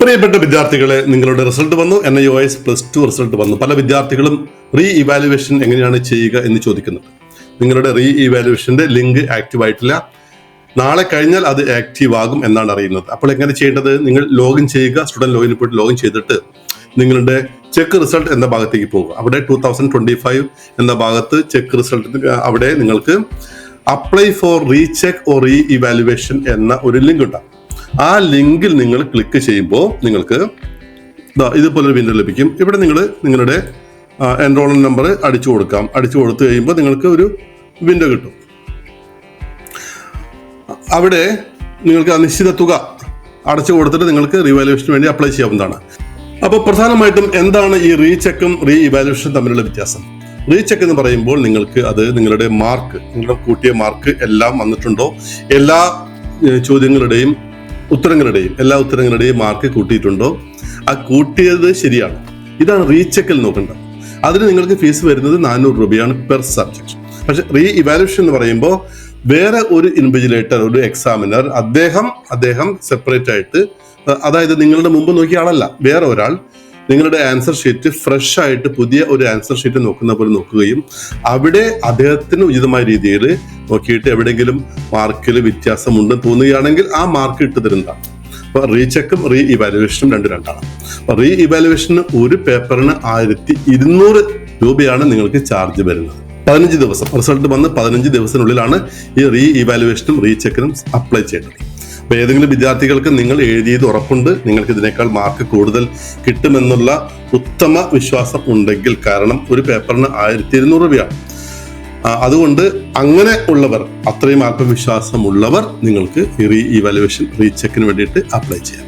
പ്രിയപ്പെട്ട വിദ്യാർത്ഥികളെ നിങ്ങളുടെ റിസൾട്ട് വന്നു. N I O S plus two result വന്നു. പല വിദ്യാർത്ഥികളും റീ ഇവാലുവേഷൻ എങ്ങനെയാണ് ചെയ്യുക എന്ന് ചോദിക്കുന്നുണ്ട്. നിങ്ങളുടെ റീ ഇവാലുവേഷന്റെ ലിങ്ക് ആക്റ്റീവ് ആയിട്ടില്ല. നാളെ കഴിഞ്ഞാൽ അത് ആക്റ്റീവ് ആകും എന്നാണ് അറിയുന്നത്. അപ്പോൾ എങ്ങനെ ചെയ്യേണ്ടത്? നിങ്ങൾ ലോഗിൻ ചെയ്യുക. സ്റ്റുഡന്റ് ലോഗിൻ പോയിട്ട് ലോഗിൻ ചെയ്തിട്ട് നിങ്ങളുടെ ചെക്ക് റിസൾട്ട് എന്ന ഭാഗത്തേക്ക് പോകുക അവിടെ ടൂ തൗസൻഡ് ട്വന്റി ഫൈവ് എന്ന ഭാഗത്ത് ചെക്ക് റിസൾട്ട് അവിടെ നിങ്ങൾക്ക് apply for recheck or re evaluation എന്ന ഒരു ലിങ്ക് ഉണ്ടാകും ആ ലിങ്കിൽ നിങ്ങൾ ക്ലിക്ക് ചെയ്യുമ്പോൾ നിങ്ങൾക്ക് ഇതുപോലൊരു വിൻഡോ ലഭിക്കും. ഇവിടെ നിങ്ങൾ നിങ്ങളുടെ എൻറോൾമെന്റ് നമ്പർ അടിച്ചു കൊടുക്കാം. അടിച്ചു കൊടുത്തു കഴിയുമ്പോൾ നിങ്ങൾക്ക് ഒരു വിൻഡോ കിട്ടും. അവിടെ നിങ്ങൾക്ക് ആ നിശ്ചിത തുക അടച്ചു കൊടുത്തിട്ട് നിങ്ങൾക്ക് റീവാലുവേഷന് വേണ്ടി അപ്ലൈ ചെയ്യാവുന്നതാണ്. അപ്പോൾ പ്രധാനമായിട്ടും എന്താണ് ഈ റീചെക്കും റീ ഇവാലുവേഷനും തമ്മിലുള്ള വ്യത്യാസം? റീചെക്ക് എന്ന് പറയുമ്പോൾ നിങ്ങൾക്ക് അത് നിങ്ങളുടെ മാർക്ക് നിങ്ങളുടെ കൂട്ടിയ മാർക്ക് എല്ലാം വന്നിട്ടുണ്ടോ? എല്ലാ ചോദ്യങ്ങളുടെയും ഉത്തരങ്ങളുടെയും എല്ലാ ഉത്തരങ്ങളുടെയും മാർക്ക് കൂട്ടിയിട്ടുണ്ടോ? ആ കൂട്ടിയത് ശരിയാണ്. ഇതാണ് റീചെക്കൽ നോക്കേണ്ടത് അതിന് നിങ്ങൾക്ക് ഫീസ് വരുന്നത് നാനൂറ് രൂപയാണ് പെർ സബ്ജക്ട് പക്ഷെ റീ ഇവാലുവേഷൻ എന്ന് പറയുമ്പോൾ വേറെ ഒരു ഇൻവിജിലേറ്റർ ഒരു എക്സാമിനർ അദ്ദേഹം അദ്ദേഹം സെപ്പറേറ്റ് ആയിട്ട് അതായത് നിങ്ങളുടെ മുമ്പ് നോക്കിയ ആളല്ല വേറെ ഒരാൾ നിങ്ങളുടെ ആൻസർ ഷീറ്റ് ഫ്രഷ് ആയിട്ട് പുതിയ ഒരു ആൻസർ ഷീറ്റ് നോക്കുന്ന പോലെ നോക്കുകയും അവിടെ അദ്ദേഹത്തിന് ഉചിതമായ രീതിയിൽ നോക്കിയിട്ട് എവിടെയെങ്കിലും മാർക്കിൽ വ്യത്യാസമുണ്ട് തോന്നുകയാണെങ്കിൽ ആ മാർക്ക് ഇട്ട് തരുന്നതാണ്. അപ്പൊ റീചെക്കും റീ ഇവാലുവേഷനും രണ്ട് രണ്ടാണ്. അപ്പൊ റീ ഇവാലുവേഷന് ഒരു പേപ്പറിന് ആയിരത്തി ഇരുന്നൂറ് രൂപയാണ് നിങ്ങൾക്ക് ചാർജ് വരുന്നത്. പതിനഞ്ച് ദിവസം റിസൾട്ട് വന്ന് പതിനഞ്ച് ദിവസത്തിനുള്ളിലാണ് ഈ റീ ഇവാലുവേഷനും റീചെക്കിനും അപ്ലൈ ചെയ്യേണ്ടത്. അപ്പൊ ഏതെങ്കിലും വിദ്യാർത്ഥികൾക്ക് നിങ്ങൾ എഴുതിയത് ഉറപ്പുണ്ട് നിങ്ങൾക്ക് ഇതിനേക്കാൾ മാർക്ക് കൂടുതൽ കിട്ടുമെന്നുള്ള ഉത്തമ വിശ്വാസം ഉണ്ടെങ്കിൽ കാരണം ഒരു പേപ്പറിന് ആയിരത്തി ഇരുന്നൂറ് രൂപയാണ്. അതുകൊണ്ട് അങ്ങനെ ഉള്ളവർ അത്രയും ആത്മവിശ്വാസമുള്ളവർ നിങ്ങൾക്ക് ഈ റീ ഇവാലുവേഷൻ റീചെക്കിന് വേണ്ടിയിട്ട് അപ്ലൈ ചെയ്യാം.